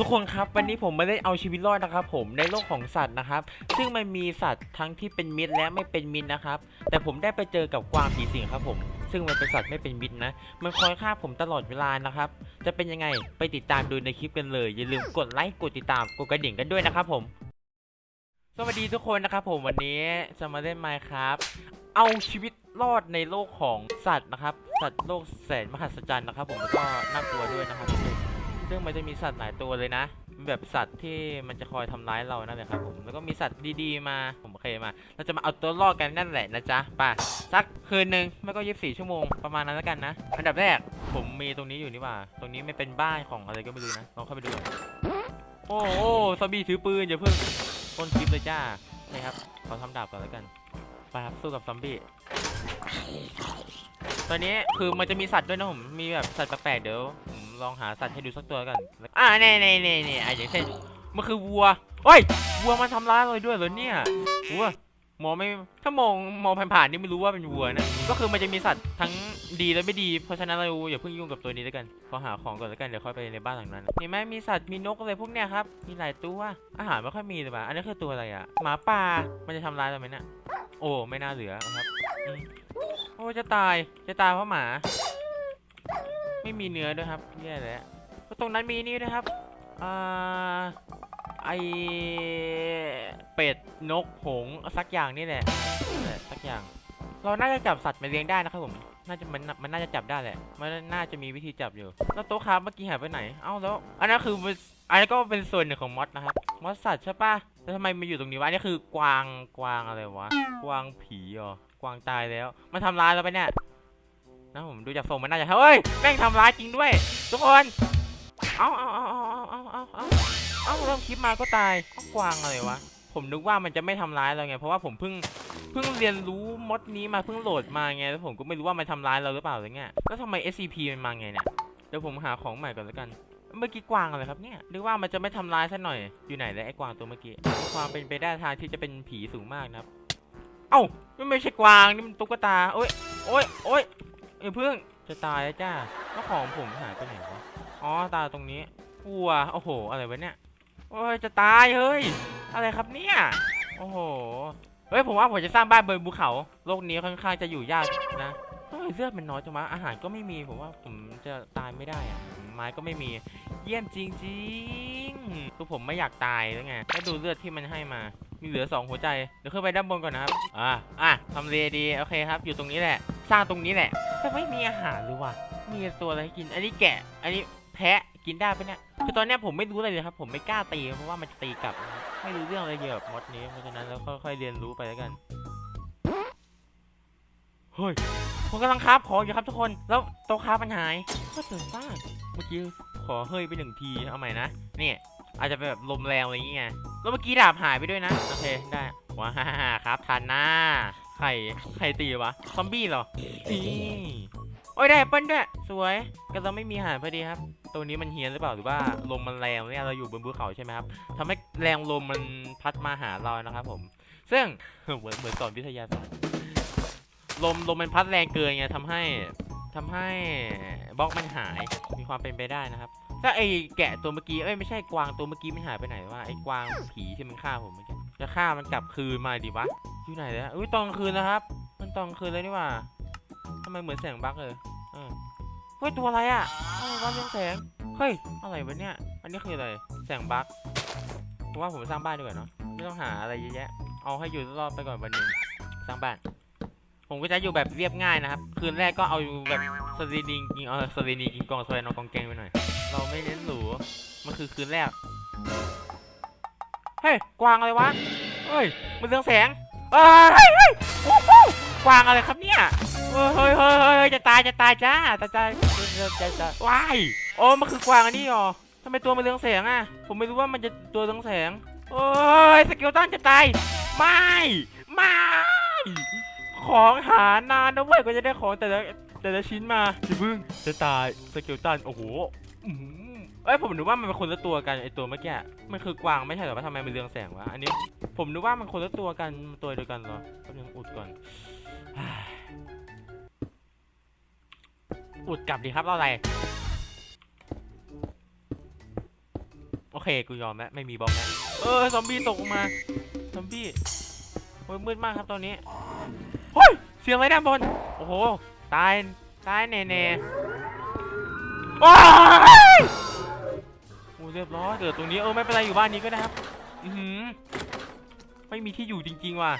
ทุกคนครับวันนี้ผมไม่ได้เอาชีวิตรอดนะครับ ผมในโลกของสัตว์นะครับ ซึ่งมันมีสัตว์ทั้งที่เป็นมิตรและไม่เป็นมิตรนะครับ แต่ผมได้ไปเจอกับกวางผีสิงครับผม ซึ่งมันเป็นสัตว์ไม่เป็นมิตรนะ มันคอยฆ่าผมตลอดเวลานะครับ จะเป็นยังไงไปติดตามดูในคลิปกันเลย อย่าลืมกดไลค์กดติดตามกดกระดิ่งกันด้วยนะครับผม สวัสดีทุกคนนะครับผมวันนี้จะมาเล่นไมค์ครับเอาชีวิตรอดในโลกของสัตว์นะครับ สัตว์โลกแสนมหัศจรรย์นะครับ ผมแล้วก็น่ากลัวด้วยนะครับ ซึ่งมันจะมีสัตว์หลายตัวเลยนะ แบบสัตว์ที่มันจะคอยทำร้ายเรานั่นแหละครับผม แล้วก็มีสัตว์ดีๆมาผมโอเคมา เราจะมาเอาตัวรอดกันนั่นแหละนะจ๊ะไป่ะสักคืนหนึ่งไม่ก็ยี่สิบสี่ชั่วโมงประมาณนั้นแล้วกันนะ อันดับแรกผมมีตรงนี้อยู่นี่ว่า ตรงนี้ไม่เป็นบ้านของอะไรก็ไม่รู้นะ ลองเข้าไปดู โอ้โอ้ซอมบี้ถือปืนอย่าเพิ่งต้นคลิปเลยจ้านี่ครับขอทำดาบก่อนแล้วกัน ไปครับสู้กับซอมบี้ตอนนี้คือมันจะมีสัตว์ด้วยนะผม มีแบบสัตว์แปลกๆเดี๋ยว ลองหาสัตว์ให้ดูสักตัวกัน อ่าเน่เน่เน่เน่อะอย่างเช่น มันคือวัวเฮ้ย วัวมันทำร้ายเราด้วยเหรอเนี่ยวัวมองไม่ถ้ามองมองผ่านๆนี่ไม่รู้ว่าเป็นวัวนะ ก็คือมันจะมีสัตว์ทั้งดีและไม่ดี เพราะฉะนั้นเราอย่าเพิ่งยุ่งกับตัวนี้แล้วกัน ขอหาของก่อนแล้วกันเดี๋ยวค่อยไปในบ้านหลังนั้นเห็นไหมมีสัตว์มีนกอะไรพวกเนี้ยครับ มีหลายตัว อาหารไม่ค่อยมีเลยป่ะ อันนี้คือตัวอะไรอะ หมาป่า มันจะทำร้ายเราไหมเนี่ย โอ้ ไม่น่าเหลือครับ โอ้ จะตาย จะตายเพราะหมา ไม่มีเนื้อด้วยครับแย่แล้วก็ตรงนั้นมีนี่ด้วยครับอ่าไอเป็ดนกหงสักอย่างนี่แหละนั่นแหละสักอย่าง เราน่าจะจับสัตว์มาเลี้ยงได้นะครับผมน่าจะมันมันน่าจะจับได้แหละมันน่าจะมีวิธีจับอยู่ แล้วโต๊ะครับเมื่อกี้หายไปไหน เอ้าแล้ว อันนั้นคือมันอันนี้ก็เป็นส่วนหนึ่งของมอสนะครับมอสสัตว์ใช่ปะแล้วทำไมมาอยู่ตรงนี้วะอันนี้คือกวางกวางอะไรวะ กวางผีเหรอกวางตายแล้ว มันทำร้ายเราไปเนี่ย นะผมดูจากทรงมันน่าจะเฮ้ยแม่งทำร้ายจริงด้วย ทุกคน เอาเอาเอาเอาเอาเอาเอาเอาเอาเริ่มคลิปมาก็ตายเอากวางอะไรวะ ผมนึกว่ามันจะไม่ทำร้ายเราไง เพราะว่าผมเพิ่งเพิ่งเรียนรู้มดนี้มาเพิ่งโหลดมาไง แล้วผมก็ไม่รู้ว่ามันทำร้ายเราหรือเปล่าอะไรเงี้ยแล้วทำไม SCP มันมาไงเนี่ยเดี๋ยวผมหาของใหม่ก่อนแล้วกัน เมื่อกี้กวางอะไรครับเนี่ยนึกว่ามันจะไม่ทำร้ายซะหน่อย อยู่ไหนแล้วไอ้กวางตัวเมื่อกี้ ความเป็นไปได้ทางที่จะเป็นผีสูงมากนะครับ เอ้า มันไม่ใช่กวางนี่มันตุ๊กตา โอ้ยโอ้ยโอ้ย เอ้ยเพิ่งจะตายแล้วจ้าแล้วของผมหายไปไหนวะ อ๋อ ตาตรงนี้วัวโอ้โห อะไรวะเนี่ย โอ้ย จะตาย เฮ้ย อะไรครับเนี่ย โอ้โห เฮ้ย ผมว่าผมจะสร้างบ้านบนภูเขา โลกนี้ค่อนข้างจะอยู่ยากนะทำไมเลือดมันน้อยจังวะอาหารก็ไม่มี ผมว่าผมจะตายไม่ได้อะไม้ก็ไม่มี เยี่ยมจริงๆคือผมไม่อยากตายแล้วไงแล้วดูเลือดที่มันให้มา มีเหลือสองหัวใจ เดี๋ยวขึ้นไปด้านบนก่อนนะครับ อ่า อะทำเลดี โอเคครับ อยู่ตรงนี้แหละ สร้างตรงนี้แหละแต่ไม่มีอาหารหรือวะมีตัวอะไรให้กิน อันนี้แกะ อันนี้แพะกินได้ปะเนี่ยคือตอนเนี้ยผมไม่รู้อะไรเลยครับ ผมไม่กล้าตีเพราะว่ามันจะตีกลับ ไม่รู้เรื่องอะไรเกี่ยวกับมดนี้ เพราะฉะนั้นเราค่อยๆเรียนรู้ไปแล้วกันเฮ้ยผมกำลังคาบของอยู่ครับทุกคน แล้วโต๊ะคาบมันหายก็เจอซากเมื่อกี้ขอเฮ้ยไปหนึ่งทีเอาใหม่นะนี่อาจจะเป็นแบบลมแรงอะไรอย่างเงี้ยแล้วเมื่อกี้ดาบหายไปด้วยนะ โอเคได้ว้าครับทันหน้า ใครใครตีวะ ซอมบี้เหรอนี่โอ้ยได้แอปเปิ้ลด้วย สวยก็เราไม่มีอาหารพอดีครับ ตัวนี้มันเฮี้ยนหรือเปล่าหรือว่าลมมันแรงเนี่ยเราอยู่บนภูเขาใช่ไหมครับทำให้แรงลมมันพัดมาหาเรานะครับ ผม ซึ่งเหมือนเหมือนสอนวิทยาศาสตร์ลมลมมันพัดแรงเกินไงทำให้ทำให้บล็อกมันหายมีความเป็นไปได้นะครับถ้าไอ้แกะตัวเมื่อกี้เอ้ยไม่ใช่กวางตัวเมื่อกี้มันหายไปไหนวะไอ้กวางผีที่มันฆ่าผมเมื่อกี้ จะฆ่ามันกลับคืนมาดิวะ อยู่ไหนแล้วอุ้ยตอนคืนแล้วครับ มันตอนคืนเลยนี่ว่าทำไมเหมือนแสงบั๊กเลยเออเฮ้ยตัวอะไรอะอะไรวะเรื่องแสง เฮ้ยอะไรวะเนี่ย อันนี้คืออะไร แสงบั๊กผมว่าผมสร้างบ้านดีกว่าเนาะ ไม่ต้องหาอะไรเยอะแยะ เอาให้อยู่รอดไปก่อนวันหนึ่งสร้างบ้าน ผมก็จะอยู่แบบเรียบง่ายนะครับ คืนแรกก็เอาแบบสตรีนิงกิงเออสตรีนิงกิงกองสวยนองกองแกงไปหน่อย เราไม่เน้นหรู มันคือคืนแรก เฮ้ยกวางอะไรวะเฮ้ยมันเรื่องแสงเฮ้ยเฮ้ยกวางอะไรครับเนี่ยเฮ้ยเฮ้ยเฮ้ยจะตายจะตายจ้าจะตายจะจะจะว้ายโอ้มันคือกวางอันนี้หรอทำไมตัวมันเรืองแสงอะ ผมไม่รู้ว่ามันจะตัวเรืองแสงโอ้ยสเกลตันจะตายไม่ไม่ของหานานนะเว้ยก็จะได้ของแต่ละแต่ละชิ้นมาจะพึ่งจะตายสเกลตันโอ้โห เอ้ยผมนึกว่ามันเป็นคนละตัวกันไอตัวเมื่อกี้มันคือกวางไม่ใช่หรอว่าทำไมมันเรืองแสงวะอันนี้ ผมนึกว่ามันคนละตัวกันตัวเดียวกันเหรอแป๊บนึงอุดก่อนอุดกลับดีครับเราอะไรเคกูยอมแล้วไม่มีบล็อกแล้วเออซอมบี้ตกมาซอมบี้โอ้ยมืดมากครับตอนนี้เฮ้ยเสียงอะไรด้านบนโอ้โหตายตายแน่แน่ๆว้า ยโอ้เรียบร้อยเกิดตรงนี้เออไม่เป็นไรอยู่บ้านนี้ก็ได้ครับ อือหือไม่มีที่อยู่จริง ๆ ว่ะ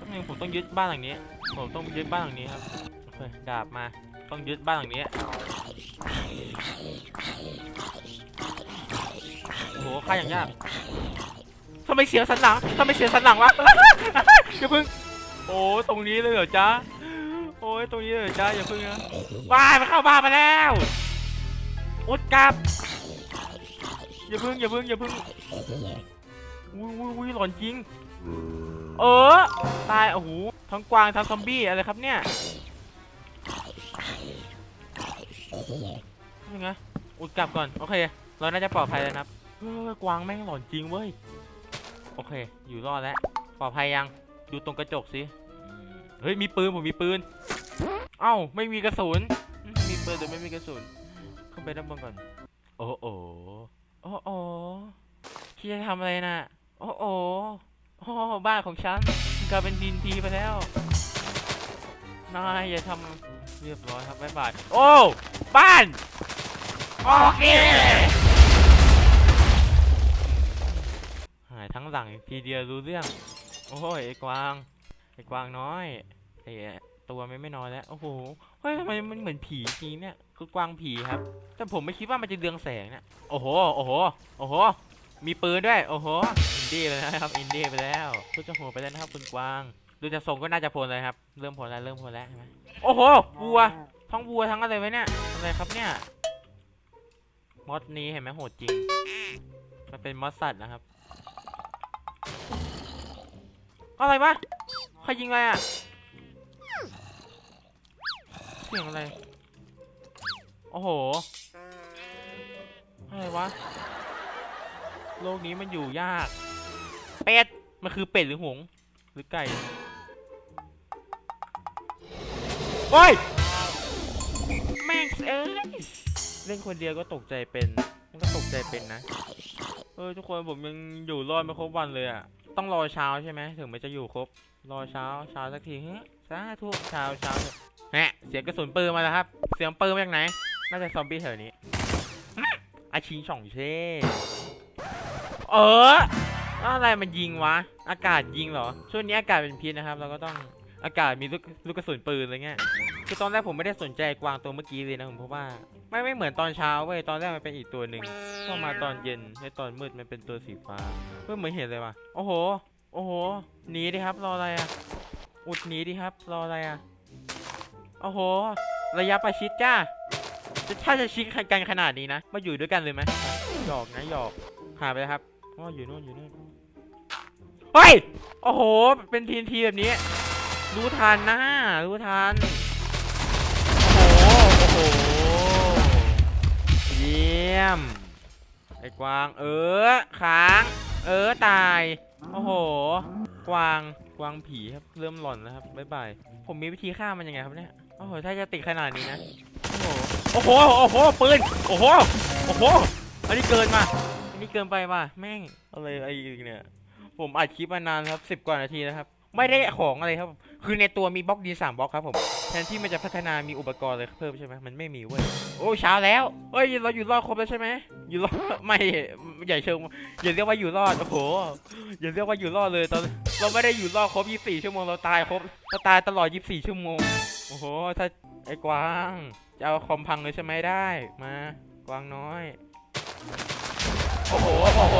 ต้องยังผมต้องยึดบ้านหลังนี้ ผมต้องยึดบ้านหลังนี้ครับโอเคดาบมา ต้องยึดบ้านหลังนี้โอ้โหฆ่าอย่างยากทำไมเสียสันหลังทำไมเสียสันหลังวะอย่าเพึ่ง โอ้ตรงนี้เลยเหรอจ๊ะ โอ้ยตรงนี้เลยเหรอจ๊ะอย่าเพึ่งนะว้ายมันเข้าบ้านมาแล้วอุดกลับ อย่าพึ่งอย่าพึ่งอย่าพึ่งอุ้ยอุ้ยอุ้ยหลอนจริง เออ ตายโอ้โหทั้งกวางทั้งซอมบี้อะไรครับเนี่ยยังไงอุดกลับก่อน โอเค เราน่าจะปลอดภัยแล้วนะครับเฮ้ยกวางแม่งหลอนจริงเว้ย โอเค อยู่รอดแล้ว ปลอดภัยยัง ดูตรงกระจกสิ เฮ้ย มีปืน ผมมีปืน เอ้า ไม่มีกระสุน มีปืนแต่ไม่มีกระสุน ขึ้นไปด้านบนก่อน โอ้โอ โอ้โอที่จะทำอะไรน่ะ โอ้โอโอ้บ้านของฉันกลายเป็นดินทีไปแล้ว นายอย่าทำเรียบร้อยครับบ๊ายบาย โอ้ บ้าน โอเค หายทั้งหลังทีเดียวรู้เรื่อง โอ้ยไอ้กวาง ไอ้กวางน้อยไอ้ตัวไมันไม่น้อยแล้ว โอ้โห เฮ้ยทำไมมันเหมือนผีจริงเนี่ย คือกวางผีครับ แต่ผมไม่คิดว่ามันจะเรืองแสงเนี่ยโอ้โหโอ้โหโอ้โห มีปืนด้วย โอ้โหอินดี้ไปแล้วนะครับอินดี้ไปแล้วพูดจะหัวไปแล้วนะครับคุณกวางดูจะทรงก็น่าจะพ้นเลยครับ เริ่มพ้นแล้วเริ่มพ้นแล้วใช่ไหมโอ้โหวัวทั้งวัวทั้งอะไรไว้เนี่ยอะไรครับเนี่ยมอสนี้เห็นไหมโหดจริง มันเป็นมอสสัตว์นะครับ อะไรวะใครยิงอะไรอะเสียงอะไร โอ้โห อะไรวะ โลกนี้มันอยู่ยาก เป็ด มันคือเป็ดหรือหงส์หรือไก่ โอ้ย แม่งเอ้ย เล่นคนเดียวก็ตกใจเป็น มันก็ตกใจเป็นนะ เออ ทุกคนผมยังอยู่รอดไม่ครบวันเลยอะ ต้องรอเช้าใช่ไหมถึงมันจะอยู่ครบ รอเช้าเช้าสักทีเฮ้ยสาธุเช้าเช้าเถอะแหมเสียงกระสุนปืนมาแล้วครับ เสียงปืนมาจากไหน น่าจะซอมบี้แถวนี้อาชิงช่องเช่เอออะไรมันยิงวะ อากาศยิงเหรอ ช่วงนี้อากาศเป็นพิษนะครับ เราก็ต้องอากาศมีลูกลูกกระสุนปืนอะไรเงี้ย คือตอนแรกผมไม่ได้สนใจกวางตัวเมื่อกี้เลยนะผมเพราะว่าไม่ไม่เหมือนตอนเช้าเว้ย ตอนแรกมันเป็นอีกตัวหนึ่งพอมาตอนเย็นในตอนมืดมันเป็นตัวสีฟ้าเพิ่งเหมือนเห็นเลยวะโอ้โห โอ้โห หนีดิครับ รออะไรอะ อุดหนีดิครับ รออะไรอะ โอ้โห ระยะประชิดจ้า ถ้าจะชิดกันขนาดนี้นะ มาอยู่ด้วยกันเลยไหมหยอกนะหยอกหาไปแล้วครับอ๋ออยู่นู่นอยู่นู่นเฮ้ย โอ้โห เป็นทีนทีแบบนี้ รู้ทันนะรู้ทัน โอ้โห โอ้โห เยี่ยม ไอ้กวาง เออค้าง เออตาย โอ้โห กวาง กวางผีครับ เริ่มหล่อนแล้วครับ บ๊ายบาย ผมมีวิธีฆ่ามันยังไงครับเนี่ยโอ้โห ถ้าจะติดขนาดนี้นะโอ้โหโอ้โห โอ้โห ปืน โอ้โห โอ้โห อันนี้เกินมาอันนี้เกินไปว่ะ แม่ง อะไรไอ้อีกเนี่ย ผมอัดคลิปมานานครับสิบกว่านาทีนะครับ ไม่ได้ของอะไรครับ คือในตัวมีบล็อกดีสามบล็อกครับผม แทนที่มันจะพัฒนามีอุปกรณ์อะไรเพิ่มใช่ไหมมันไม่มีเว้ย โอ้เช้าแล้วเฮ้ยเราอยู่รอดครบแล้วใช่ไหมอยู่รอดไม่อย่าเชิงอย่าเรียกว่าอยู่รอดโอ้โหอย่าเรียกว่าอยู่รอดเลยตอนเราไม่ได้อยู่รอดครบ 24 ชั่วโมงเราตายครบเราตายตลอด 24 ชั่วโมงโอ้โหถ้าไอ้กวางจะเอาคอมพังเลยใช่ไหมได้มากวางน้อยโอ้โหโอ้โห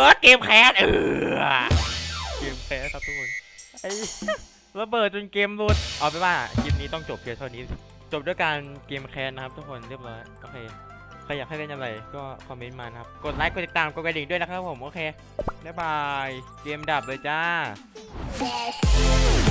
อเกมแคสเออเกมแพ้ครับทุกคนไอ้ระเบิดจนเกมรุดเอาไปนว่าคลิปนี้ต้องจบเพียงเท่านี้ จบด้วยการเกมแคสนะครับทุกคนเรียบร้อยโอเคใครอยากให้เล่นอะไรก็คอมเมนต์มานะครับ กดไลค์กดติดตามกดกระดิ่งด้วยนะครับผมโอเคบ๊ายบายเกมดับเลยจ้า Yes.